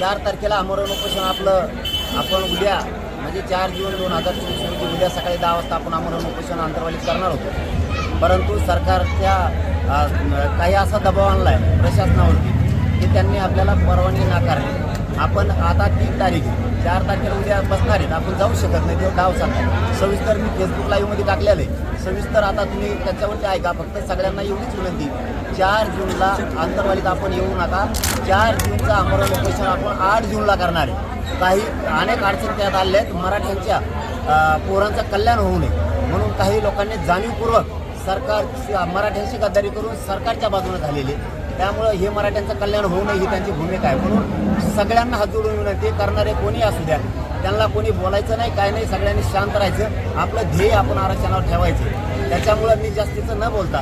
चार तारखेला आमरण उपोषण आपलं. आपण उद्या म्हणजे चार जून दोन हजार चोवीस रोजी उद्या सकाळी दहा वाजता आपण आमरण उपोषण अंतर्वालीत करणार होतो. परंतु सरकारच्या काही असा दबाव आणला आहे प्रशासनावरती की त्यांनी आपल्याला परवानगी नाकारली. आपण आता तीन तारीख चार तारखेला उद्या बसणार आहेत. आपण जाऊ शकत नाही. तेव्हा डाव सांगतात सविस्तर मी फेसबुक लाईव्हमध्ये टाकलेलं आहे. सविस्तर आता तुम्ही त्याच्यावरती ऐका. फक्त सगळ्यांना एवढीच विनंती चार जूनला अंतर्वालीत आपण येऊ नका. चार जूनचा आमरण उपोषण आपण आठ जूनला करणार आहे. काही अनेक अडचणी त्यात आल्या आहेत. मराठ्यांच्या पोरांचं कल्याण होऊ नये. म्हणून काही लोकांनी जाणीवपूर्वक सरकार मराठ्यांशी गद्दारी करून सरकारच्या बाजूने झालेली आहे. त्यामुळं हे मराठ्यांचं कल्याण होऊ नये ही त्यांची भूमिका आहे. म्हणून सगळ्यांना हात जोडून विनंती करणारे कोणी असू द्या त्यांना कोणी बोलायचं नाही काय नाही सगळ्यांनी शांत राहायचं. आपलं ध्येय आपण आरक्षणावर ठेवायचं. त्याच्यामुळं मी जास्तीचं न बोलता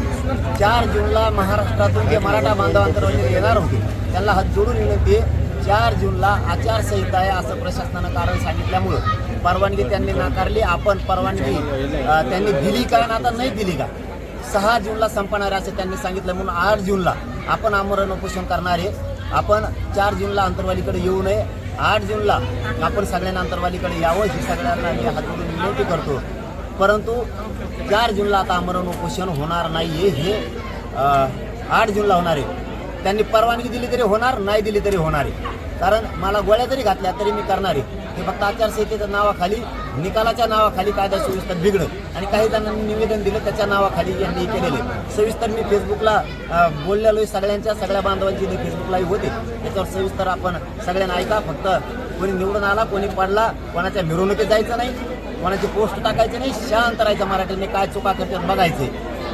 चार जूनला महाराष्ट्रातून जे मराठा बांधव येणार होते त्यांना हात जोडून विनंती आहे चार जूनला आचारसंहिता आहे असं प्रशासनानं कारण सांगितल्यामुळं परवानगी त्यांनी नाकारली. आपण परवानगी त्यांनी दिली का आणि आता नाही दिली का? सहा जूनला संपणार आहे असं त्यांनी सांगितलं. म्हणून आठ जूनला आपण आमरण उपोषण करणार आहे. आपण चार जूनला अंतरवालीकडे येऊ नये. आठ जूनला आपण सगळ्यांना अंतरवालीकडे यावं ही सगळ्यांना मी हात विनंती करतो. परंतु चार जूनला आता आमरण उपोषण होणार नाही हे आठ जूनला होणार आहे. त्यांनी परवानगी दिली तरी होणार नाही दिली तरी होणार आहे. कारण मला गोळ्या जरी घातल्या तरी मी करणार आहे. हे फक्त आचारसंहितेच्या नावाखाली निकालाच्या नावाखाली कायदा सविस्तर बिघडत आणि काही जणांनी निवेदन दिलं त्याच्या नावाखाली यांनी केलेले सविस्तर मी फेसबुकला बोललेलो आहे सगळ्यांच्या सगळ्या बांधवांची मी फेसबुकलाही होते त्याच्यावर सविस्तर आपण सगळ्यांना ऐका. फक्त कोणी निवडून आला कोणी पडला कोणाच्या मिरवणुकीत जायचं नाही कोणाची पोस्ट टाकायची नाही शांत राहायचं मराठ्यांनी काय चुका करतात बघायचे.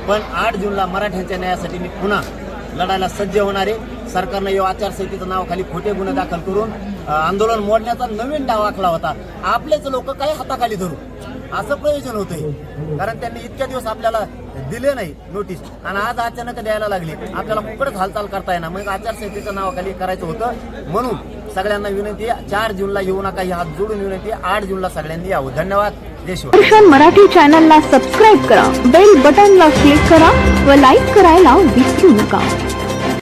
पण आठ जूनला मराठ्यांच्या न्यायासाठी मी पुन्हा लढायला सज्ज होणार आहे. सरकारनं या आचारसंहितेचं नावाखाली खोटे गुन्हे दाखल करून आंदोलन मोडण्याचा नवीन डाव आखला होता. आपलेच लोक काही हाताखाली धरू? असं प्रयोजन होतंय. कारण त्यांनी इतक्या दिवस आपल्याला दिले नाही नोटीस आणि आज अचानक द्यायला लागली. आपल्याला कुकडच हालचाल करता येणार मग आचारसंहितेच्या नावाखाली करायचं होतं. म्हणून सगळ्यांना विनंती चार जूनला येऊ नका. ही हात जोडून विनंती. आठ जूनला सगळ्यांनी यावं. धन्यवाद. देशवर मराठी चॅनलला सबस्क्राईब करा. बेल बटनला क्लिक करा व लाईक करायला विसरू नका.